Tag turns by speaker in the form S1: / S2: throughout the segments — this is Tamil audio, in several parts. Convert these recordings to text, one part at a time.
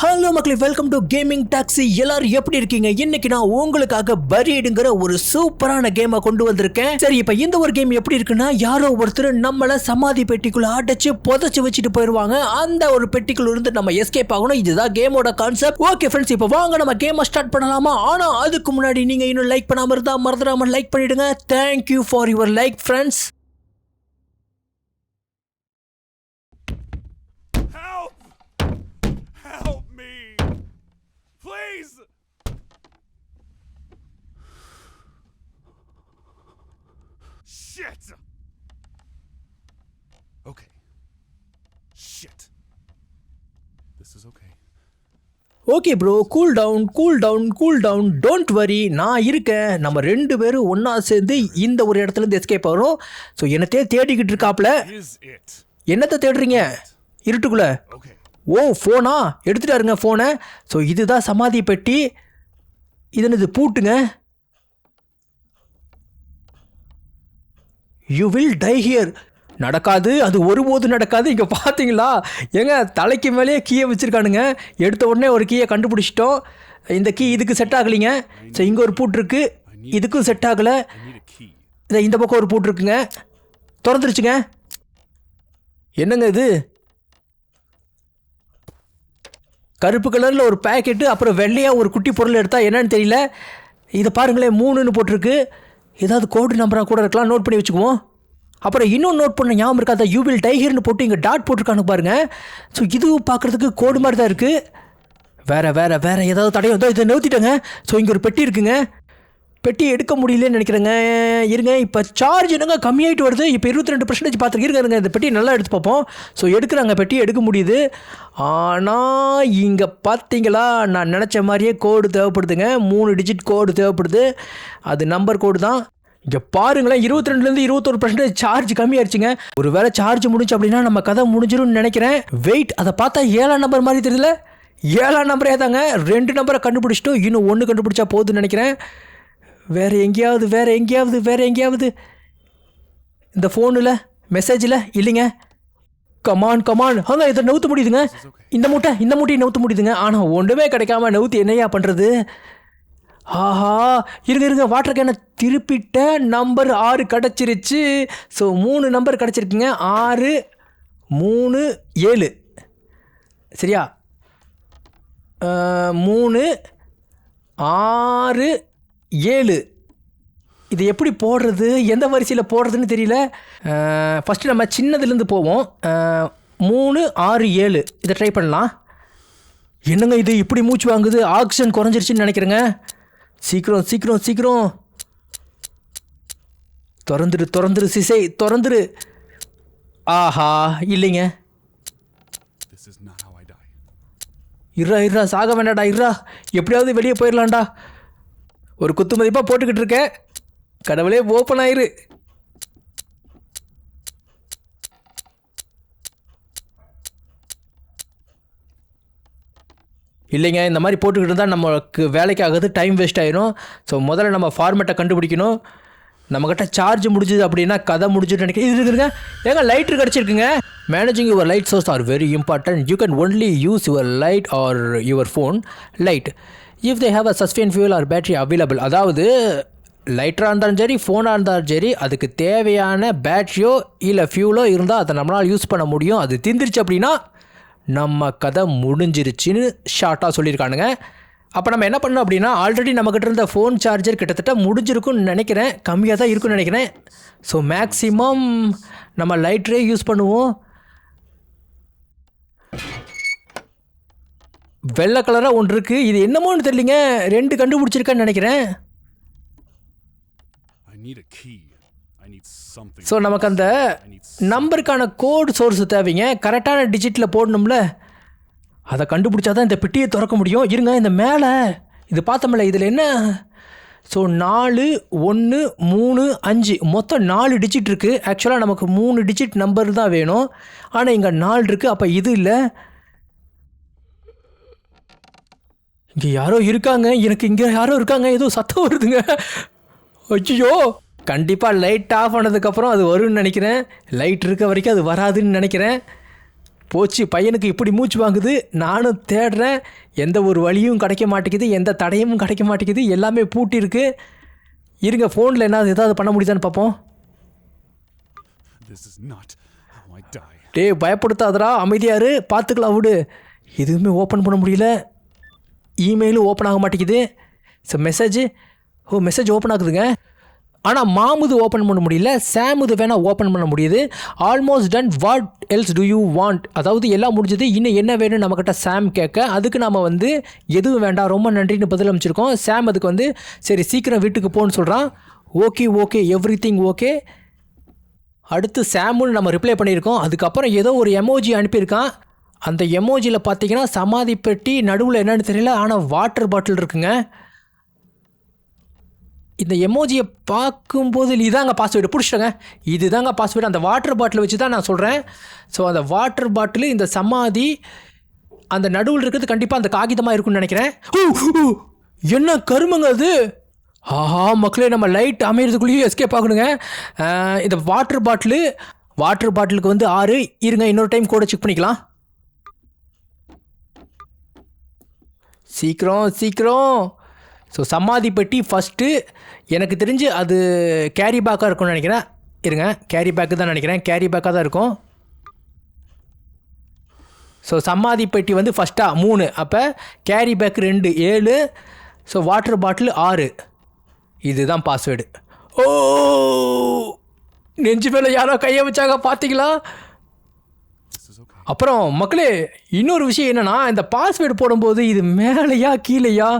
S1: ஹலோ மக்களே வெல்கம் டு கேமிங் டாக்ஸி எல்லாரும் எப்படி இருக்கீங்க? இன்னைக்கு நான் உங்களுக்காக பரியடுங்கிற ஒரு சூப்பரான கேமை கொண்டு வந்திருக்கேன். சரி இப்போ இந்த ஒரு கேம் எப்படி இருக்குன்னா யாரோ ஒருத்தர் நம்மள சமாதி பெட்டிக்குள்ள அடைச்சு புதைச்சு வச்சுட்டு போயிருவாங்க. அந்த ஒரு பெட்டிக்குள்ள இருந்து நம்ம எஸ்கேப் ஆகணும். இதுதான் கேமோட கான்செப்ட் ஓகே ஃப்ரெண்ட்ஸ் இப்போ வாங்க நம்ம கேமை ஸ்டார்ட் பண்ணலாமா? ஆனா அதுக்கு முன்னாடி நீங்க இன்னும் லைக் பண்ணாம இருந்தா மறந்துடாம லைக் பண்ணிடுங்க. Thank you for your like friends
S2: Please! Shit! Okay. Shit. This is okay.
S1: Okay bro cool down cool down cool down don't worry நான் இருக்கேன் நம்ம ரெண்டு பேரும் ஒன்றா சேர்ந்து இந்த ஒரு இடத்துல இருந்து எஸ்கேப் ஆகிறோம் ஸோ என்னத்தையே தேடிக்கிட்டு இருக்காப்ல? என்னத்தை தேடுறீங்க இருட்டுக்குள்ள
S2: Okay.
S1: ஓ ஃபோனா எடுத்துட்டாருங்க ஃபோனை ஸோ இதுதான் சமாதி பெட்டி. இதனது பூட்டுங்க. யூ வில் டை ஹியர் நடக்காது அது ஒருபோது நடக்காது. இங்கே பார்த்தீங்களா ஏங்க தலைக்கு மேலேயே கீயை வச்சுருக்கானுங்க. எடுத்த உடனே ஒரு கீயை கண்டுபிடிச்சிட்டோம். இந்த கீ இதுக்கு செட் ஆகலைங்க. ஸோ இங்கே ஒரு பூட்டு இதுக்கும் செட் ஆகலை. இதை இந்த பக்கம் ஒரு பூட்டு இருக்குங்க. திறந்துருச்சுங்க. என்னங்க இது? கருப்பு கலரில் ஒரு பேக்கெட்டு அப்புறம் வெள்ளையாக ஒரு குட்டி பொருள் எடுத்தால் என்னன்னு தெரியல. இதை பாருங்களேன் மூணுன்னு போட்டிருக்கு. ஏதாவது கோடு நம்பராக கூட இருக்கலாம் நோட் பண்ணி வச்சுக்குவோம். அப்புறம் இன்னும் நோட் பண்ண ஞாபகம் இருக்காத யூவில் டைகர்னு போட்டு இங்கே டாட் போட்டிருக்கானு பாருங்கள் ஸோ இதுவும் பார்க்குறதுக்கு கோடு மாதிரி தான் இருக்குது வேறு வேறு வேறு ஏதாவது தடையும் இதோ இதை நிறுத்திட்டேங்க. ஸோ இங்கே ஒரு பெட்டி இருக்குங்க. பெட்டி எடுக்க முடியலன்னு நினைக்கிறேங்க. இருங்க இப்போ சார்ஜ் என்னங்க கம்மியாயிட்டு வருது? இப்போ இருபத்தி ரெண்டு பர்சன்டேஜ் பார்த்துருக்கு இருங்க இந்த பெட்டி நல்லா எடுத்து பார்ப்போம். ஸோ எடுக்கிறாங்க பெட்டி எடுக்க முடியுது. ஆனால் இங்கே பார்த்தீங்களா? நான் நினச்ச மாதிரியே கோடு தேவைப்படுதுங்க. மூணு டிஜிட் கோடு தேவைப்படுது. அது நம்பர் கோடு தான். இங்கே பாருங்களேன் இருபத்தி ரெண்டுலேருந்து இருபத்தொரு பர்சன்டேஜ் சார்ஜ் கம்மியாயிருச்சுங்க. ஒரு வேளை சார்ஜ் முடிஞ்சு அப்படின்னா நம்ம கதை முடிஞ்சிரும்னு நினைக்கிறேன். வெயிட் அதை பார்த்தா ஏழாம் நம்பர் மாதிரி தெரியல ஏழாம் நம்பரே தாங்க ரெண்டு நம்பரை கண்டுபிடிச்சிட்டோம். இன்னும் ஒன்று கண்டுபிடிச்சா போதுன்னு நினைக்கிறேன். வேறு எங்கேயாவது வேறு எங்கேயாவது வேறு எங்கேயாவது. இந்த ஃபோனில் மெசேஜில் இல்லைங்க. கமான் கமான் ஆங்க இதை நவுத்து முடியுதுங்க. இந்த மூட்டை இந்த மூட்டையை நவுத்து முடியுதுங்க. ஆனால் ஒன்றுமே கிடைக்காம நவுத்து என்னையா பண்ணுறது ஆஹா. இருங்க இருங்க. வாட்டர் கேனை திருப்பிட்ட நம்பர் ஆறு கிடச்சிருச்சு. ஸோ மூணு நம்பர் கிடச்சிருக்குங்க. ஆறு மூணு ஏழு. சரியா? மூணு ஆறு ஏழு. இது எப்படி போடுறது? எந்த வரிசையில் போடுறதுன்னு தெரியல. ஃபஸ்ட்டு நம்ம சின்னதுலேருந்து போவோம். மூணு ஆறு ஏழு. இதை ட்ரை பண்ணலாம். என்னங்க இது? இப்படி மூச்சு வாங்குது? ஆக்சிஜன் குறைஞ்சிருச்சுன்னு நினைக்கிறேங்க. சீக்கிரம் சீக்கிரம் சீக்கிரம். திறந்துரு திறந்துரு சிசை. திறந்துரு. ஆஹா இல்லைங்க. இருறா இருறா சாக வேண்டாடா இருறா எப்படியாவது வெளியே போயிடலாம்டா ஒரு குத்து மதிப்பாக போட்டுக்கிட்டு இருக்கேன். கடவுளே ஓப்பன் ஆயிரு. இல்லைங்க இந்த மாதிரி போட்டுக்கிட்டு இருந்தால் நமக்கு வேலைக்கு ஆகுது டைம் வேஸ்ட் ஆயிரும். ஸோ முதல்ல நம்ம ஃபார்மேட்டை கண்டுபிடிக்கணும். நம்மக்கிட்ட சார்ஜ் முடிஞ்சுது அப்படின்னா கதை முடிஞ்சுட்டு நினைக்கிறேன். இது இருக்குங்க ஏங்க லைட்ரு கிடச்சிருக்குங்க. Managing your light source are very important you can only use your light or your phone light if they have a sustain fuel or battery available அதாவது லைட்டராக இருந்தாலும் சரி ஃபோனாக இருந்தாலும் சரி அதுக்கு தேவையான பேட்டரியோ இல்லை ஃபியூலோ இருந்தால் அதை நம்மளால் யூஸ் பண்ண முடியும். அது தீந்துருச்சு அப்படின்னா நம்ம கதை முடிஞ்சிருச்சுன்னு ஷார்ட்டாக சொல்லியிருக்கானுங்க. அப்போ நம்ம என்ன பண்ணோம் அப்படின்னா ஆல்ரெடி நம்மக்கிட்ட இருந்த ஃபோன் சார்ஜர் கிட்டத்தட்ட முடிஞ்சிருக்கும்னு நினைக்கிறேன். கம்மியாக தான் இருக்கும்னு நினைக்கிறேன். ஸோ மேக்ஸிமம் நம்ம லைட்ரே யூஸ் பண்ணுவோம். வெள்ளை கலராக ஒன்று இருக்குது இது என்னமோன்னு தெரியலிங்க. ரெண்டு கண்டுபிடிச்சிருக்கேன்னு நினைக்கிறேன். ஸோ நமக்கு அந்த நம்பருக்கான கோட் சோர்ஸ் தேவைங்க. கரெக்டான டிஜிட்டில் போடணும்ல. அதை கண்டுபிடிச்சா தான் இந்த பெட்டியை திறக்க முடியும். இருங்க இந்த மேலே. இது பார்த்தோம்ல இதில் என்ன? ஸோ நாலு ஒன்று மூணு அஞ்சு. மொத்தம் நாலு டிஜிட் இருக்குது ஆக்சுவலாக நமக்கு மூணு டிஜிட் நம்பர் தான் வேணும். ஆனால் இங்கே நாலு இருக்குது அப்போ இது இல்லை. இங்கே யாரோ இருக்காங்க. எனக்கு இங்கே யாரோ இருக்காங்க. ஏதோ சத்தம் வருதுங்க. ஐயோ கண்டிப்பாக லைட் ஆஃப் ஆனதுக்கப்புறம் அது வரும்னு நினைக்கிறேன். லைட் இருக்க வரைக்கும் அது வராதுன்னு நினைக்கிறேன். போச்சு. பையனுக்கு இப்படி மூச்சு வாங்குது. நானும் தேடுறேன். எந்த ஒரு வழியும் கிடைக்க மாட்டேங்குது. எந்த தடையும் கிடைக்க மாட்டேங்குது. எல்லாமே பூட்டியிருக்கு. இருங்க ஃபோனில் என்ன ஏதாவது பண்ண முடியுதான்னு பார்ப்போம். டேய் பயப்படுத்தாதடா. அமைதியாரு பார்த்துக்கலாம் விடு. எதுவுமே ஓப்பன் பண்ண முடியல. இமெயிலும் ஓப்பன் ஆக மாட்டேங்குது. ஸோ மெசேஜ் ஓ மெசேஜ் ஓப்பன் ஆகுதுங்க. ஆனால் மாமுது ஓப்பன் பண்ண முடியல. சாமுது வேணால் ஓப்பன் பண்ண முடியுது. Almost done what else do you want அதாவது எல்லாம் முடிஞ்சது. இன்னும் என்ன வேணும் நம்மக்கிட்ட சாம் கேட்க? அதுக்கு நாம் வந்து எதுவும் வேண்டாம். ரொம்ப நன்றின்னு பதில் அமைச்சிருக்கோம் சாம் அதுக்கு வந்து சரி சீக்கிரம் வீட்டுக்கு போன்னு சொல்கிறான் okay okay everything okay அடுத்து சாமுன்னு நம்ம ரிப்ளை பண்ணியிருக்கோம். அதுக்கப்புறம் ஏதோ ஒரு எமோஜி அனுப்பியிருக்கான். அந்த எமோஜியில் பார்த்தீங்கன்னா சமாதி பெட்டி நடுவில் என்னென்னு தெரியல ஆனால் வாட்டர் பாட்டில் இருக்குங்க. இந்த எமோஜியை பார்க்கும்போது இதாங்க பாஸ்வேர்டு பிடிச்சிட்டோங்க இதுதாங்க பாஸ்வேர்டு அந்த வாட்டர் பாட்டில் வச்சு தான் நான் சொல்கிறேன் ஸோ அந்த வாட்டர் பாட்டில் இந்த சமாதி அந்த நடுவில் இருக்கிறது கண்டிப்பாக அந்த காகிதமாக இருக்கும்னு நினைக்கிறேன். ஊ, என்ன கருமங்க அது? ஆஹா மக்களே நம்ம லைட் அமையிறதுக்குள்ளேயும் எஸ்கேப் ஆகணுங்க. இந்த வாட்டர் பாட்டிலு வாட்டர் பாட்டிலுக்கு வந்து ஆறு. இருங்க இன்னொரு டைம் கூட செக் பண்ணிக்கலாம். சீக்கிரம் சீக்கிரம். ஸோ சமாதி பெட்டி ஃபஸ்ட்டு எனக்கு தெரிஞ்சு அது கேரி பேக்காக இருக்கும்னு நினைக்கிறேன். இருங்க கேரி பேக்கு தான் நினைக்கிறேன். கேரி பேக்காக தான் இருக்கும். ஸோ சமாதி பெட்டி வந்து ஃபஸ்ட்டாக மூணு. அப்போ கேரி பேக் ரெண்டு ஏழு. ஸோ வாட்டர் பாட்டில் ஆறு. இதுதான் பாஸ்வேர்டு ஓ நெஞ்சு மேலே யாரோ கையை வச்சாங்க பார்த்தீங்களா அப்புறம் மக்களே இன்னொரு விஷயம் என்னன்னா இந்த பாஸ்வேர்டு போடும்போது இது மேலேயா கீழேயா?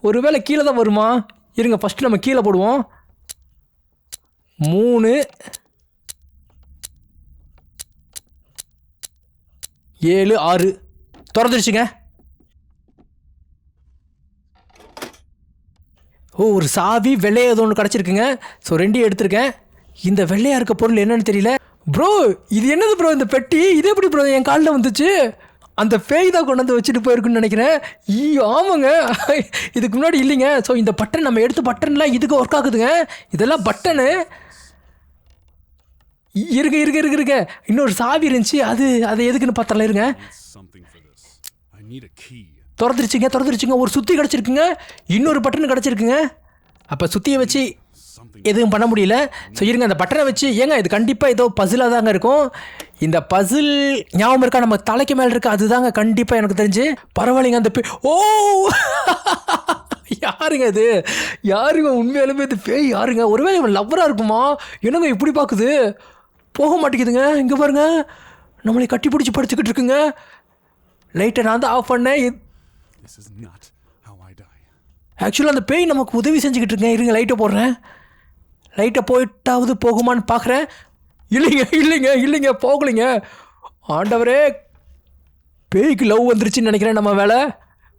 S1: ஒருவேளை கீழே தான் வருமா? இருங்க ஃபஸ்ட்டு நம்ம கீழே போடுவோம். மூணு. ஏழு ஆறு. திறந்துருச்சுங்க. ஓ ஒரு சாவி வெள்ளையா ஏதோ ஒன்று கிடச்சிருக்குங்க. ஸோ ரெண்டையும் எடுத்திருக்கேன். இந்த வெள்ளையாக இருக்க பொருள் என்னென்னு தெரியல. ப்ரோ இது என்னது ப்ரோ இந்த பெட்டி? இது எப்படி ப்ரோ என் காலில் வந்துச்சு. அந்த பேய் தான் கொண்டு வந்து வச்சுட்டு போயிருக்குன்னு நினைக்கிறேன். ஈ ஆமாங்க. இதுக்கு முன்னாடி இல்லைங்க. ஸோ இந்த பட்டன் நம்ம எடுத்த பட்டன்லாம் இதுக்கு ஒர்க் ஆகுதுங்க. இதெல்லாம் பட்டனு இருங்க இருங்க இருங்க இருங்க. இன்னொரு சாவி இருந்துச்சு. அது அது எதுக்குன்னு பார்த்தலாம் இருங்க. திறந்துருச்சுங்க திறந்துருச்சுங்க. ஒரு சுத்தி கிடச்சிருக்குங்க. இன்னொரு பட்டன் கிடச்சிருக்குங்க. அப்போ சுத்தியை வச்சு. எதுவும் பண்ண முடியல. ஸோ இருங்க அந்த பட்டனை வச்சு ஏங்க இது கண்டிப்பாக ஏதோ பசிலாக தாங்க இருக்கும். இந்த பசில் ஞாபகம் இருக்கா? நம்ம தலைக்கு மேலே இருக்கு அதுதாங்க கண்டிப்பாக எனக்கு தெரிஞ்சு. பரவாயில்லைங்க அந்த ஓ! யாருங்க இது? யாருங்க உண்மையாலுமே இது பேய் யாருங்க? ஒருவேளை இவன் லவ்வராக இருக்குமா? என்னங்க இப்படி பார்க்குது போக மாட்டேங்குதுங்க இங்கே பாருங்க. நம்மளை கட்டி பிடிச்சி படுத்துக்கிட்டு இருக்குங்க. லைட்டை நான் தான் ஆஃப் பண்ணேன். இது-
S2: This is not how I die.
S1: ஆக்சுவலாக அந்த பேய் நமக்கு உதவி செஞ்சுக்கிட்டு இருக்கேன். இருங்க லைட்டை போடுறேன். லைட்டை போயிட்டாவது போகுமான்னு பார்க்குறேன். இல்லைங்க இல்லைங்க இல்லைங்க போகலைங்க. ஆண்டவரே பேய்க்கு லவ் வந்துருச்சுன்னு நினைக்கிறேன் நம்ம வேலை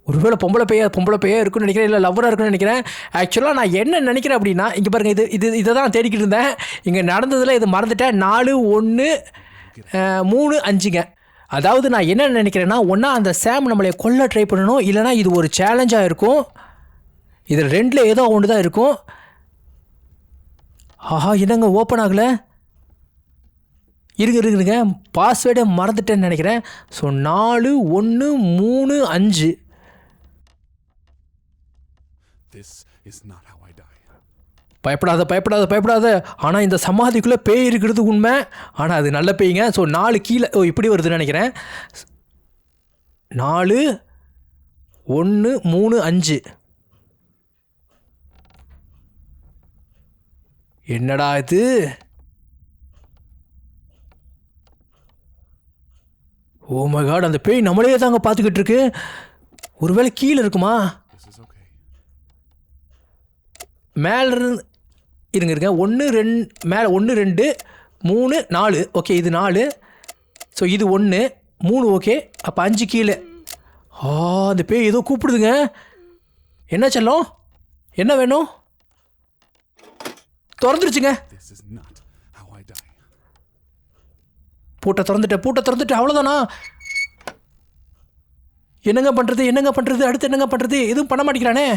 S1: ஒருவேளை பொம்பளை பேயா பொம்பளை பேயா இருக்குன்னு நினைக்கிறேன் இல்லை லவ்வராக இருக்குன்னு நினைக்கிறேன். ஆக்சுவலாக நான் என்ன நினைக்கிறேன் அப்படின்னா இங்கே பாருங்க இது இது இதை தான் தேடிக்கிட்டு இருந்தேன். இங்கே நடந்ததில் இது மறந்துட்டேன். நாலு ஒன்று மூணு அஞ்சுங்க. அதாவது நான் என்ன நினைக்கிறேன்னா ஒன்றா அந்த சாம் நம்மளை கொல்ல ட்ரை பண்ணணும் இல்லைனா இது ஒரு சேலஞ்சாக இருக்கும். இதில் ரெண்டில் ஏதோ ஒன்று தான் இருக்கும். ஆஹா என்னங்க ஓப்பன் ஆகலை? இருங்க, இருங்க பாஸ்வேர்டை மறந்துட்டேன்னு நினைக்கிறேன். ஸோ நாலு ஒன்று மூணு அஞ்சு. பயப்படாத பயப்படாத பயப்படாத. ஆனால் இந்த சமாதிக்குள்ளே பேய் இருக்கிறது உண்மை. ஆனால் அது நல்ல பேய்ங்க. ஸோ நாலு கீழே ஓ இப்படி வருதுன்னு நினைக்கிறேன். நாலு ஒன்று மூணு அஞ்சு. என்னடா இது? ஓ மை காட் அந்த பேய் நம்மளே தாங்க பார்த்துக்கிட்டு இருக்கு. ஒருவேளை கீழே இருக்குமா. மேலே இருந்து இருங்க இருங்க. ஒன்று ரெண்டு மேலே ஒன்று ரெண்டு மூணு நாலு. ஓகே இது நாலு. ஸோ இது ஒன்று மூணு ஓகே அப்போ அஞ்சு கீழே. ஆ அந்த பேய் ஏதோ கூப்பிடுதுங்க. என்ன செல்லம்? என்ன வேணும்? திறந்துருச்சுங்க. பூட்டை திறந்துட்டேன் பூட்டை திறந்துட்டேன் அவ்வளோதானா என்னங்க பண்ணுறது என்னங்க பண்ணுறது அடுத்து என்னங்க பண்ணுறது எதுவும் பண்ண மாட்டேங்கிறானே.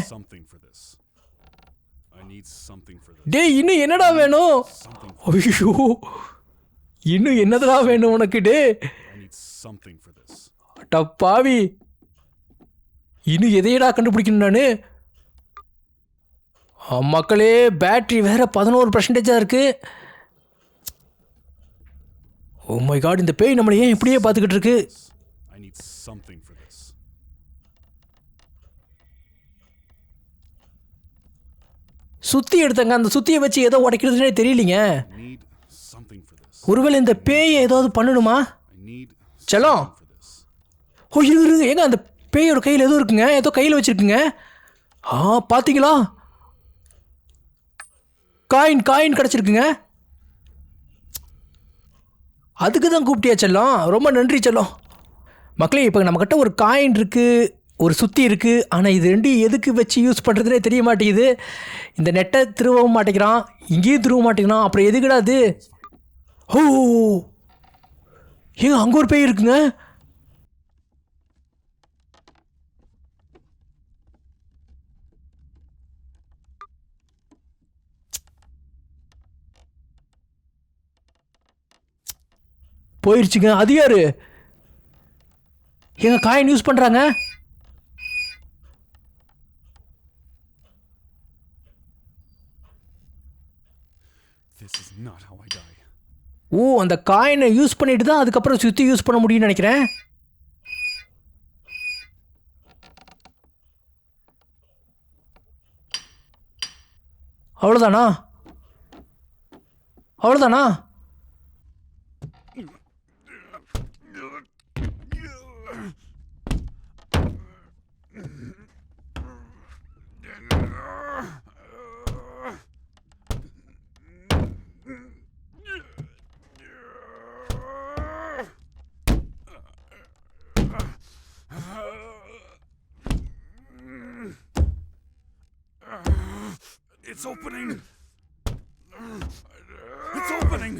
S1: டேய் இன்னும் என்னடா வேணும். ஐயோ இன்னும் என்னதுடா வேணும் உனக்கு டே
S2: I need something for this.
S1: அட்டா பாவி இன்னும் எதையடா கண்டுபிடிக்கணும் நான்? மக்களே பேட்ரி வேற பதினோரு பர்சன்டேஜாக இருக்கு. ஓ மை காட் இந்த பேய் நம்மளை ஏன் இப்படியே பார்த்துக்கிட்டு இருக்கு. சுத்தி எடுத்தங்க அந்த சுத்தியை வச்சு ஏதோ உடைக்கிறதுனே தெரியலீங்க. ஒருவேளை இந்த பேயை ஏதாவது பண்ணணுமா?
S2: This.
S1: ஓ இரு இருங்க ஏங்க அந்த பேயோட கையில் ஏதோ இருக்குங்க. ஏதோ கையில் வச்சிருக்குங்க. ஆ பார்த்தீங்களா? காயின் காயின் கிடச்சிருக்குங்க. அதுக்கு தான் கூப்பிட்டியா செல்லம்? ரொம்ப நன்றி செல்லம். மக்களே இப்போ நம்மக்கிட்ட ஒரு காயின் இருக்குது ஒரு சுத்தி இருக்குது ஆனால் இது ரெண்டையும் எதுக்கு வச்சு யூஸ் பண்ணுறதுனே தெரிய மாட்டேங்குது. இந்த நெட்டை திருவவும் மாட்டேங்கிறான் இங்கேயும் திருவ மாட்டேங்கிறான் அப்புறம் எதுக்குடா அது? ஓ. ஏங்க அங்கே ஒரு பேய் இருக்குங்க. போயிருச்சுங்க. அது யாரு? எங்க காயின் யூஸ்
S2: die.
S1: ஓ அந்த காயினை யூஸ் பண்ணிட்டு தான் அதுக்கப்புறம் சுற்றி யூஸ் பண்ண முடியும்னு நினைக்கிறேன். அவ்வளோதானா அவ்வளோதானா
S2: It's opening. It's opening.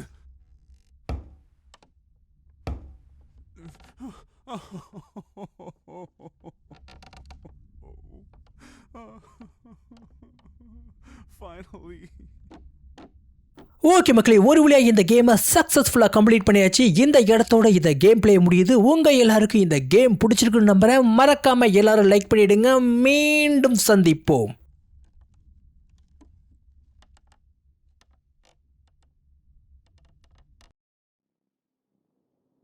S1: Okay மக்களே ஒரு வழியாக இந்த கேமை சக்ஸஸ்ஃபுல்லாக கம்ப்ளீட் பண்ணியாச்சு. இந்த இடத்தோட இந்த கேம் பிளே முடியுது. உங்கள் எல்லாருக்கும் இந்த கேம் பிடிச்சிருக்குன்னு நம்புகிறேன் மறக்காமல் எல்லாரும் லைக் பண்ணிவிடுங்க மீண்டும் சந்திப்போம்.